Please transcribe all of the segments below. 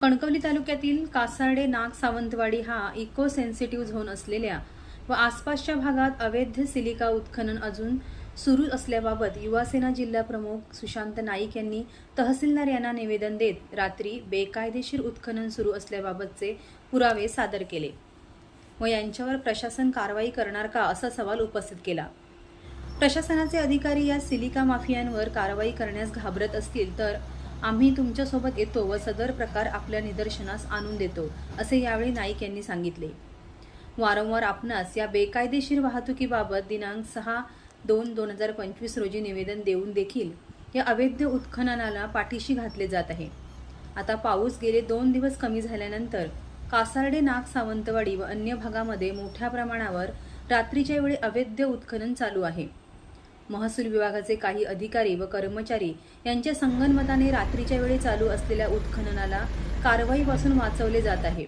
कणकवली तालुक्यातील कासार्डे नाग सावंतवाडी हा इको सेन्सिटिव्ह झोन असलेल्या व आसपासच्या भागात अवैध सिलिका उत्खनन अजून सुरू असल्याबाबत युवासेना जिल्हाप्रमुख सुशांत नाईक यांनी तहसीलदार यांना निवेदन देत रात्री बेकायदेशीर उत्खनन सुरू असल्याबाबतचे पुरावे सादर केले. व यांच्यावर प्रशासन कारवाई करणार का असा सवाल उपस्थित केला. प्रशासनाचे अधिकारी या सिलिका माफियांवर कारवाई करण्यास घाबरत असतील तर आम्ही तुमच्यासोबत येतो व सदर प्रकार आपल्या निदर्शनास आणून देतो असे यावेळी नाईक यांनी सांगितले. वारंवार आपणास या बेकायदेशीर वाहतुकीबाबत दिनांक सहा दोन दोन हजार पंचवीस रोजी निवेदन देऊन देखील या अवैध उत्खननाला पाठीशी घातले जात आहे. आता पाऊस गेले दोन दिवस कमी झाल्यानंतर कासार्डे नाग सावंतवाडी व अन्य भागामध्ये मोठ्या प्रमाणावर रात्रीच्या वेळी अवैध उत्खनन चालू आहे. महसूल विभागाचे काही अधिकारी व कर्मचारी यांच्या संगनमताने रात्रीच्या वेळी चालू असलेल्या उत्खननाला कारवाईपासून वाचवले जात आहे.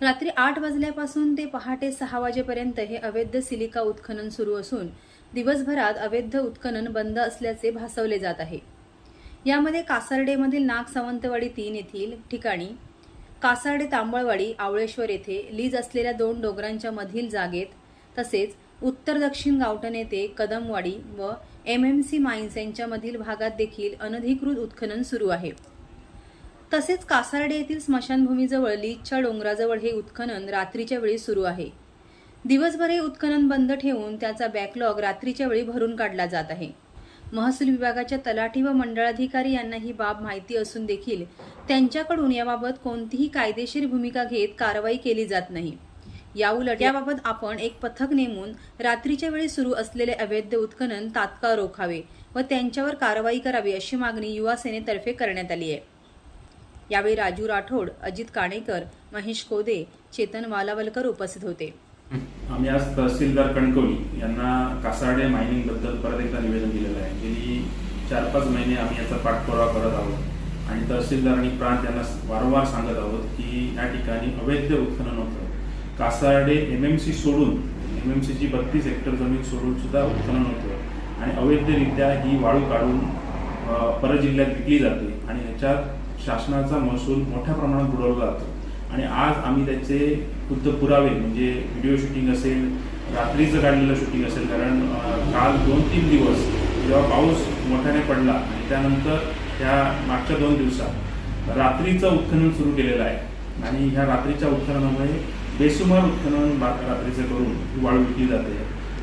रात्री आठ वाजल्यापासून ते पहाटे सहा वाजेपर्यंत हे अवैध सिलिका उत्खनन सुरू असून दिवसभरात अवैध उत्खनन बंद असल्याचे भासवले जात आहे. यामध्ये कासार्डेमधील नाग सावंतवाडी तीन येथील ठिकाणी कासार्डे तांबळवाडी आवळेश्वर येथे लीज असलेल्या दोन डोंगरांच्या मधील जागेत तसेच उत्तर दक्षिण गावठण येथे कदमवाडी व एम एम सी माइन्स यांच्यामधील भागात देखील अनधिकृत उत्खनन सुरू आहे. तसेच कासार्डे येथील स्मशानभूमीजवळ लीजच्या डोंगराजवळ हे उत्खनन रात्रीच्या वेळी सुरू आहे. दिवसभर हे उत्खनन बंद ठेवून त्याचा बॅकलॉग रात्रीच्या वेळी भरून काढला जात आहे. महसूल विभागाच्या तलाठी व मंडळाधिकारी यांना ही बाब माहिती असून देखील त्यांच्याकडून याबाबत कोणतीही कायदेशीर भूमिका घेत कारवाई केली जात नाही. याउलट याबाबत आपण एक पथक नेमून रात्रीच्या वेळी सुरू असलेले अवैध उत्खनन तात्काळ रोखावे व त्यांच्यावर कारवाई करावी अशी मागणी युवा सेनेतर्फे करण्यात आली आहे. यावेळी राजू राठोड अजित काणेकर महेश कोदे चेतन वालावलकर उपस्थित होते. आम्ही आज तहसीलदार कणकवली यांना कासार्डे मायनिंगबद्दल परत एकदा निवेदन दिलेलं आहे. गेली चार पाच महिने आम्ही याचा पाठपुरावा करत आहोत आणि तहसीलदार आणि प्रांत यांना वारंवार सांगत आहोत की या ठिकाणी अवैध उत्खनन होतं. कासार्डे एम एम सी सोडून एम एम सीची बत्तीस हेक्टर जमीन सोडून सुद्धा उत्खनन होतं आणि अवैधरित्या ही वाळू काढून परजिल्ह्यात विकली जाते आणि ह्याच्यात शासनाचा महसूल मोठ्या प्रमाणात बुडवला जातो. आणि आज आम्ही त्याचे खुद्द पुरावे म्हणजे व्हिडिओ शूटिंग असेल रात्रीचं काढलेलं शूटिंग असेल कारण काल दोन तीन दिवस जेव्हा पाऊस मोठ्याने पडला आणि त्यानंतर ह्या मागच्या दोन दिवसात रात्रीचं उत्खनन सुरू केलेलं आहे. आणि ह्या रात्रीच्या उत्खननामुळे बेसुमार उत्खनन रात्रीचं करून ही वाळू विकली जाते.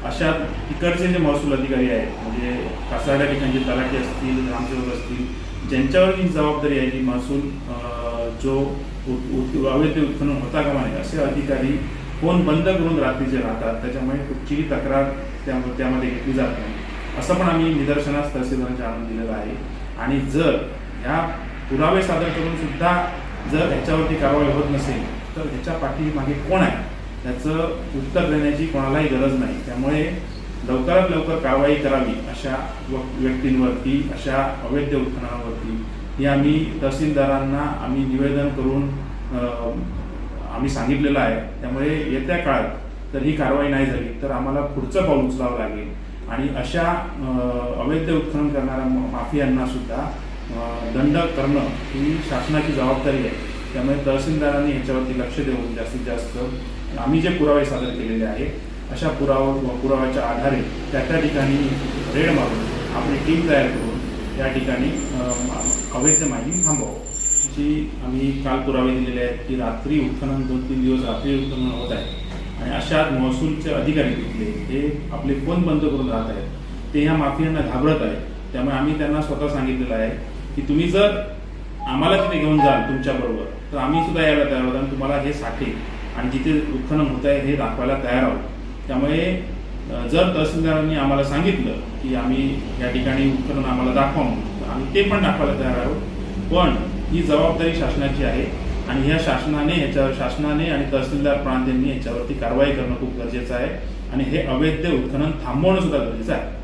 अशा तिकडचे जे महसूल अधिकारी आहेत म्हणजे कासारड्या ठिकाणचे तलाठी असतील ग्रामसेवक असतील ज्यांच्यावर ही जबाबदारी आहे की महसूल जो अवैध उत्खनन होता कामा नये असे अधिकारी फोन बंद करून रात्रीचे राहतात. त्याच्यामुळे कुठचीही तक्रार त्या त्यामध्ये घेतली जात नाही. असं पण आम्ही निदर्शनास तहसीलदारांच्या आणून दिलेलं आहे. आणि जर ह्या पुरावे सादर करून सुद्धा जर ह्याच्यावरती कारवाई होत नसेल तर ह्याच्या पाठीमागे कोण आहे? त्याचं उत्तर देण्याची कोणालाही गरज नाही. त्यामुळे लवकरात लवकर कारवाई करावी अशा व- व्यक्तींवरती अशा अवैध उत्खननावरती. हे आम्ही तहसीलदारांना आम्ही निवेदन करून आम्ही सांगितलेलं आहे. त्यामुळे येत्या काळात तर ही कारवाई नाही झाली तर आम्हाला पुढचं पाऊल उचलावं लागेल. आणि अशा अवैध उत्खनन करणाऱ्या माफियांना सुद्धा दंड करणं ही शासनाची जबाबदारी आहे. त्यामुळे तहसीलदारांनी याच्यावरती लक्ष देऊन जास्तीत जास्त आम्ही जे पुरावे सादर केलेले आहेत अशा पुरावा पुराव्याच्या आधारे त्या त्या ठिकाणी रेड मारून आपली टीम तयार करून त्या ठिकाणी अं, अवैध माहिती थांबवावं. जी आम्ही काल पुरावे दिलेले आहेत की रात्री उत्खनन दोन तीन दिवस रात्री उत्खनन होत आहे. आणि अशा महसूलचे अधिकारी तिथले हे आपले फोन बंद करून राहत आहेत. ते ह्या माफियांना घाबरत आहेत. त्यामुळे आम्ही त्यांना स्वतः सांगितलेलं आहे की तुम्ही जर आम्हाला तिथे घेऊन जाल तुमच्याबरोबर तर आम्ही सुद्धा यायला तयार आहोत आणि तुम्हाला हे साठे आणि जिथे उत्खनन होत आहे हे दाखवायला तयार आहोत. त्यामुळे जर तहसीलदारांनी आम्हाला सांगितलं की आम्ही या ठिकाणी उत्खनन आम्हाला दाखवा म्हणून आम्ही ते पण दाखवायला तयार आहोत. पण ही जबाबदारी शासनाची आहे आणि ह्या शासनाने ह्याच्यावर शासनाने आणि तहसीलदार प्रांत यांनी ह्याच्यावरती कारवाई करणं खूप गरजेचं आहे. आणि हे अवैध उत्खनन थांबवणं सुद्धा गरजेचं आहे.